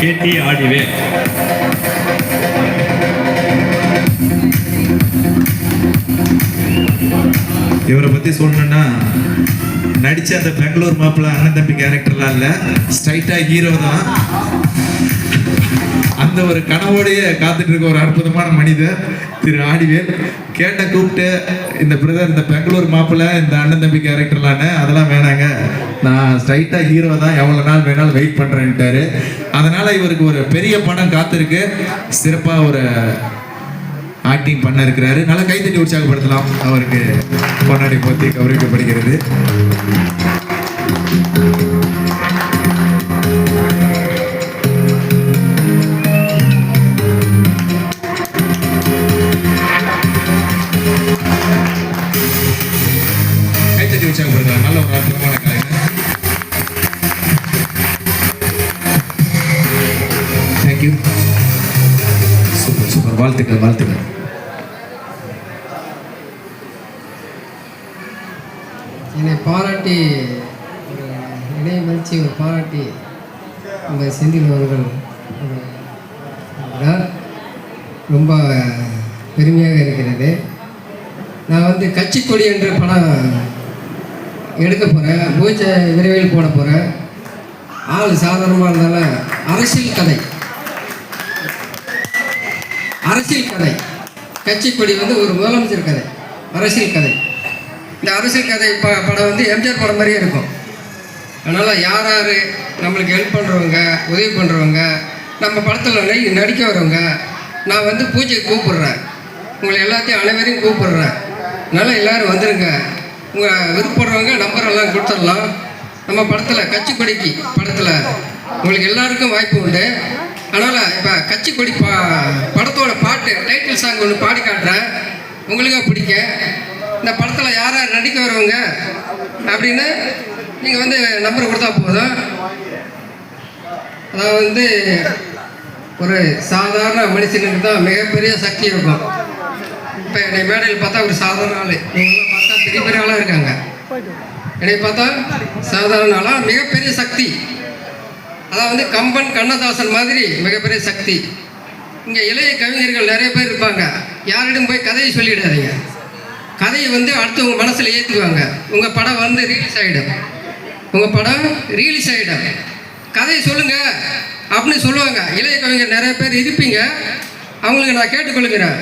கேட்டி ஆடிவேன். இவரை பத்தி சொல்லணும்னா நடிச்ச அந்த பெங்களூர் மாப்பிள்ள அண்ணன் தம்பி கேரக்டர்லாம் இல்ல. ஸ்ட்ரைட்டா ஹீரோ தான். அந்த ஒரு கனவோடையே காத்துட்டு இருக்க ஒரு அற்புதமான மனிதர். திரு ஆடிவேல் கேட்ட கூப்பிட்டு இந்த பிரதர் இந்த பெங்களூர் மாப்பிள்ள இந்த அண்ணன் தம்பி கேரக்டர்லான்னு அதெல்லாம் வேணாங்க. நான் ஸ்ட்ரைட்டாக ஹீரோ தான். எவ்வளோ நாள் வேணாலும் வெயிட் பண்ணுறேன்ட்டாரு அதனால் இவருக்கு ஒரு பெரிய படம் காத்திருக்கு. சிறப்பாக ஒரு ஆக்டிங் பண்ண இருக்கிறாரு நல்லா கைத்தட்டி உற்சாகப்படுத்தலாம். அவருக்கு கொண்டாடி போத்தி கௌரவிக்கப்படுகிறது. வாழ்த்துக்கள் வாழ்த்துக்கள். என்னை பாராட்டி ஒரு இணைய மகிழ்ச்சி ஒரு பாராட்டி நம்ம செந்தில் அவர்கள் ரொம்ப பெருமையாக இருக்கிறது. நான் வந்து கட்சி கொடி என்ற படம் எடுக்க போகிறேன் பூஜை விரைவில் போட போகிறேன் ஆள் சாதாரணமாக இருந்தாலும் அரசியல் கதை. அரசியல் கதை. கட்சிப்படி வந்து ஒரு முதலமைச்சர் கதை. அரசியல் கதை. இந்த அரசியல் கதை ப படம் வந்து எம்ஜிஆர் படம் மாதிரியே இருக்கும். அதனால் யார் யார் நம்மளுக்கு ஹெல்ப் பண்ணுறவங்க உதவி பண்ணுறவங்க நம்ம படத்தில் நடி நடிக்க வரவங்க நான் வந்து பூஜைக்கு கூப்பிடுறேன். உங்களை எல்லாத்தையும் அனைவரையும் கூப்பிடுறேன். அதனால் எல்லோரும் வந்துடுங்க உங்கள் விருப்பப்படுறவங்க நம்பர் எல்லாம் கொடுத்துடலாம். நம்ம படத்தில் கட்சி கொடிக்கு படத்தில் உங்களுக்கு எல்லாருக்கும் வாய்ப்பு உண்டு. அதனால் இப்போ கட்சி கொடி பா படத்தோட பாட்டு டைட்டில் சாங் ஒன்று பாடி காட்டுறேன். உங்களுக்கே பிடிக்கும் இந்த படத்தில் யார் யார் நடிக்க வருவங்க அப்படின்னு நீங்கள் வந்து நம்பர் கொடுத்தா போதும். அதாவது வந்து ஒரு சாதாரண மனுஷனுக்கு தான் மிகப்பெரிய சக்தி இருக்கும். இப்போ என்னை மேடையில் பார்த்தா ஒரு சாதாரண ஆள். நீங்களாம் பார்த்தா பெரிய பெரிய ஆளாக இருக்காங்க. என்னை பார்த்தா சாதாரண ஆளாக மிகப்பெரிய சக்தி. அதாவது வந்து கம்பன் கண்ணதாசன் மாதிரி மிகப்பெரிய சக்தி. இங்கே இளைய கவிஞர்கள் நிறைய பேர் இருப்பாங்க. யாரிடம் போய் கதையை சொல்லிடாதீங்க. கதையை வந்து அடுத்தவங்க மனசில் ஏற்றுக்குவாங்க உங்கள் படம் வந்து ரீலீஸ் ஆகிடும் உங்கள் படம் ரீலீஸ் ஆகிடும் கதையை சொல்லுங்க அப்படின்னு சொல்லுவாங்க. இளைய கவிஞர் நிறைய பேர் இருப்பீங்க. அவங்களுக்கு நான் கேட்டுக்கொள்கிறேன்.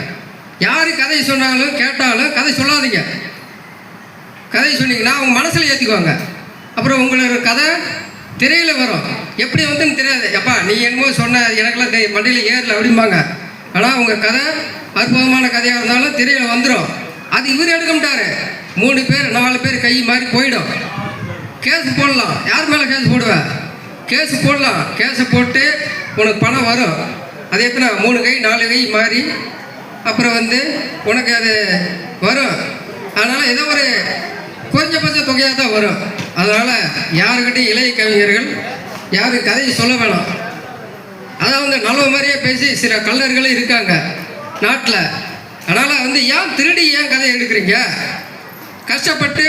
யார் கதை சொன்னாலும் கேட்டாலும் கதை சொல்லாதீங்க. கதை சொன்னீங்கன்னா அவங்க மனசில் ஏற்றிக்குவாங்க அப்புறம் உங்களோட கதை திரையில் வரும். எப்படி வந்துன்னு தெரியாது. எப்பா நீ என்னமோ சொன்ன எனக்கெல்லாம் மண்டியில் ஏறல அப்படிம்பாங்க. ஆனால் உங்கள் கதை அற்புதமான கதையாக இருந்தாலும் திரையில் வந்துடும் அது இவர் எடுக்க மாட்டார் மூணு பேர் நாலு பேர் கை மாதிரி போயிடும். கேஸ் போடலாம். யார் மேலே கேஸ் போடுவேன் கேஸ் போடலாம். கேஸை போட்டு உனக்கு பணம் வரும். அது எத்தனை? மூணு கை நாலு கை மாறி. அப்புறம் வந்து உனக்கு அது வரும். அதனால் ஏதோ ஒரு குறைஞ்சபட்ச தொகையாக தான் வரும். அதனால் யாருக்கிட்டையும் இளைய கவிஞர்கள் யாரும் கதையை சொல்ல வேணாம். அதான் வந்து நல்ல மாதிரியே பேசி சில கல்லர்களும் இருக்காங்க நாட்டில். அதனால் வந்து ஏன் திருடி ஏன் கதை எடுக்கிறீங்க? கஷ்டப்பட்டு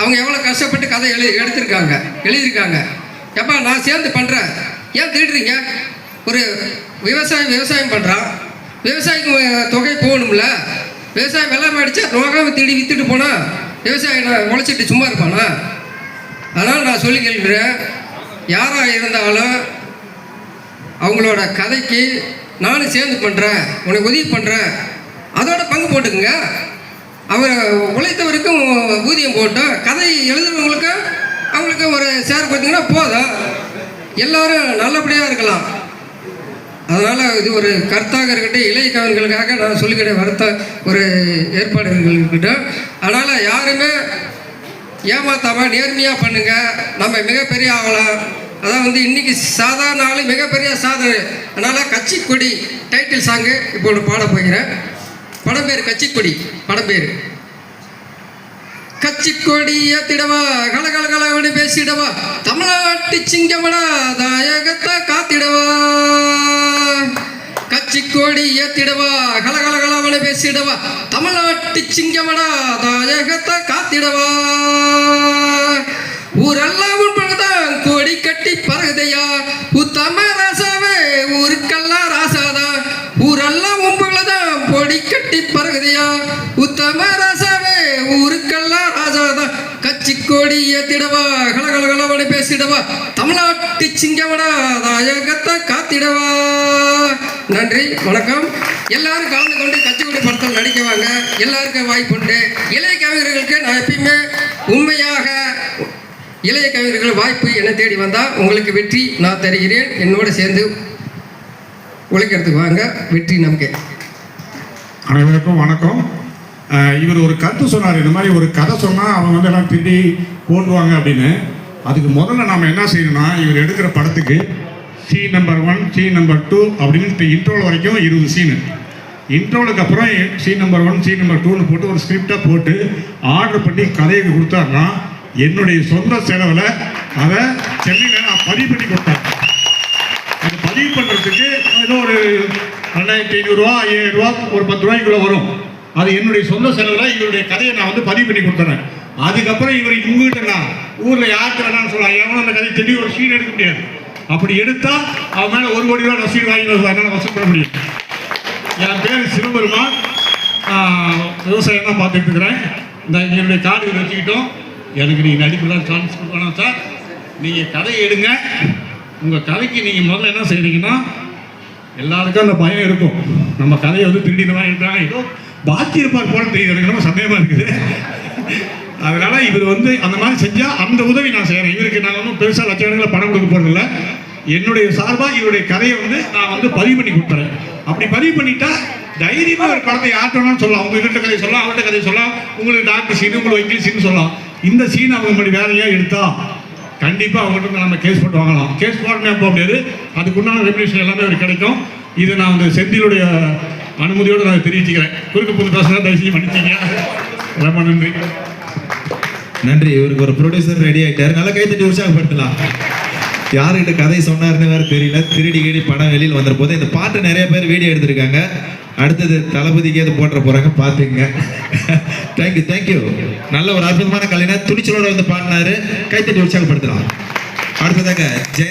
அவங்க எவ்வளோ கஷ்டப்பட்டு கதை எழு எடுத்திருக்காங்க எழுதியிருக்காங்க. எப்பா நான் சேர்ந்து பண்ணுறேன் ஏன் திருடுறீங்க? ஒரு விவசாயம் விவசாயம் பண்ணுறான் விவசாயிக்கு தொகை போகணும்ல. விவசாயம் வெள்ளாமை அடித்தா நோக்காமல் திருடி விற்றுட்டு போனால் விவசாயி நான் உழைச்சிட்டு சும்மா இருப்பானா? அதனால் நான் சொல்லி கேட்குறேன் யாராக இருந்தாலும் அவங்களோட கதைக்கு நானும் சேர்ந்து பண்ணுறேன் உனக்கு உதவி பண்ணுறேன் அதோட பங்கு போட்டுக்குங்க. அவர் உழைத்தவருக்கும் ஊதியம் போட்டோம் கதை எழுதுறவங்களுக்கு அவங்களுக்கு ஒரு சேர் கொடுத்தீங்கன்னா போதும். எல்லாரும் நல்லபடியாக இருக்கலாம். அதனால் இது ஒரு கருத்தாக இருக்கட்டும் இளைய கவன்களுக்காக நான் சொல்லிக்கிட்ட வருத்த ஒரு ஏற்பாடுகள் இருக்கட்டும். அதனால் யாருமே ஏமாத்தாம நேர்மையாக பண்ணுங்க. நம்ம மிகப்பெரிய ஆகலாம் அதான் வந்து இன்னைக்கு சாதாரண ஆள் மிகப்பெரிய சாதனை. அதனால் கட்சிக்கொடி டைட்டில் சாங்கு இப்போ ஒன்று பாட போகிறேன். படம் பேர் கட்சிக்கொடி படம் பேர். கட்சிக்கொடி ஏத்திடவா கலகல கலவனு பேசிடவா. தமிழ்நாட்டு சிங்கமடா தாயகத்தை காத்திடவா. கட்சிக்கொடி ஏத்திடவா கலகல கலவனு பேசிடவா. தமிழ்நாட்டு சிங்கமடா தாயகத்தை காத்திடவா ஊரெல்லாம் உண்பதான் கோடி கட்டி பறகுதையா உத்தம ரசம் ஊருக்கெல்லாம் ராசாதா ஊரெல்லாம் உம்புகளதான் பொடி விதையா உத்தம ராசாவே ஊருக்கெல்லாம் ராஜாதான். கச்சி கொடி திடவா கலகலகலவனை பேசிடவா. தமிழ்நாட்டு சிங்கவடா தாயகத்தை காத்திடவா. நன்றி வணக்கம். எல்லாரும் கலந்து கொண்டு கச்சிக்குடி படத்தில் நடிக்கவாங்க. எல்லாருக்கும் வாய்ப்புண்டு இளைய கவிஞர்களுக்கு நான் எப்பயுமே உண்மையாக இளைய கவிஞர்கள் வாய்ப்பு என்னை தேடி வந்தால் உங்களுக்கு வெற்றி நான் தருகிறேன். என்னோடு சேர்ந்து உழைக்கிறதுக்கு வாங்க. வெற்றி நமக்கு. அனைவருக்கும் வணக்கம். இவர் ஒரு கருத்து சொன்னார். இந்த மாதிரி ஒரு கதை சொன்னால் அவங்க வந்து எல்லாம் திண்டி போன்றுவாங்க அப்படின்னு. அதுக்கு முதல்ல நாம் என்ன செய்யணும்னா இவர் எடுக்கிற படத்துக்கு C number one C number two அப்படின்னு இன்ட்ரோல் வரைக்கும் இருபது சீனு இன்ட்ரோலுக்கு அப்புறம் C number one C number டூன்னு போட்டு ஒரு ஸ்கிரிப்டாக போட்டு ஆர்டர் பண்ணி கதையை கொடுத்தாருன்னா என்னுடைய சொந்த செலவில் அதை சென்னையில் நான் பதிவு பண்ணி கொடுத்தேன். அது பதிவு பண்ணுறதுக்கு ஏதோ ஒரு ரெண்டாயிரத்தி ஐநூறுரூவா ஐயாயிரம் ரூபா ஒரு பத்து ரூபாய்க்குள்ள வரும். அது என்னுடைய சொந்த செலவில் இவருடைய கதையை நான் வந்து பதிவு பண்ணி கொடுத்துறேன். அதுக்கப்புறம் இவர் உங்ககிட்ட நான் ஊரில் யாருக்கு வேணாம்னு சொல்லலாம். எவனும் அந்த கதையை தெளிவு ஒரு சீன் எடுக்க முடியாது. அப்படி எடுத்தால் அவன் மேலே ஒரு கோடி ரூபா ரசீது வாங்கி என்னால் வசூல் பண்ண முடியும். என் பேர் சிவபெருமான் விவசாயம் தான் பார்த்துட்டு இருக்கிறேன். இந்த என்னுடைய கார்டு வச்சுக்கிட்டோம். எனக்கு நீங்கள் நடிப்புலாம் சான்ஸ் கொடுக்கணும் சார். நீங்கள் கதையை எடுங்க. உங்கள் கதைக்கு நீங்கள் முதல்ல என்ன செய்கிறீங்கன்னா எல்லாருக்கும் அந்த பயம் இருக்கும். நம்ம கதையை வந்து திருடின மாதிரி இருந்தாங்க ஏதோ பாக்கி இருப்பார் போல தெரியுது. எனக்கு ரொம்ப சந்தேகமா இருக்குது. அதனால இவர் வந்து அந்த மாதிரி செஞ்சால் அந்த உதவி நான் செய்கிறேன் இவருக்கு நான் ஒன்றும் பெருசாக லட்சக்கணக்கில் பணம் கொடுக்க போறதில்ல என்னுடைய சார்பாக இவருடைய கதையை வந்து நான் வந்து பதிவு பண்ணி கொடுத்துறேன். அப்படி பதிவு பண்ணிட்டா தைரியமா ஒரு படத்தை ஆட்டணும்னு சொல்லலாம். உங்க கிட்ட கதையை சொல்லலாம் அவர்கிட்ட கதையை சொல்லலாம். உங்களுக்கு டாக்டர் சீன் உங்களுக்கு வக்கீல் சீன் சொல்லலாம். இந்த சீன் அவங்க முன்னாடி வேலையா எடுத்தா கண்டிப்பாக அவங்ககிட்ட நம்ம கேஸ் போட்டு வாங்கலாம். கேஸ் போடணும் போக முடியாது? அதுக்குண்டான ரெகுலேஷன் எல்லாமே அவர் கிடைக்கும். இது நான் வந்து செந்திலுடைய அனுமதியோடு நான் தெரிவிச்சுக்கிறேன். குறுக்கு புது பேசுகிறேன் தயவு செஞ்சு மன்னிச்சிங்க. ரொம்ப நன்றி. நன்றி. இவருக்கு ஒரு ப்ரொடியூசர் ரெடி ஆயிட்டாரு. நல்லா கைத்தட்டி உற்சாகப்படுத்தலாம். யாருக்கிட்ட கதை சொன்னார்னு வேற தெரியல. திருடி கீடி படம் வெளியில் வந்துற போது இந்த பாட்டு நிறைய பேர் வீடியோ எடுத்திருக்காங்க. அடுத்தது தளபதிக்கு எது போட்டுற போறாங்க பாத்துங்க தேங்க்யூ தேங்க்யூ நல்ல ஒரு அற்புதமான கலைஞர். துணிச்சலோட வந்து பாடினாரு. கைத்தட்டி உற்சாகப்படுத்தலாம். அடுத்ததாக ஜெய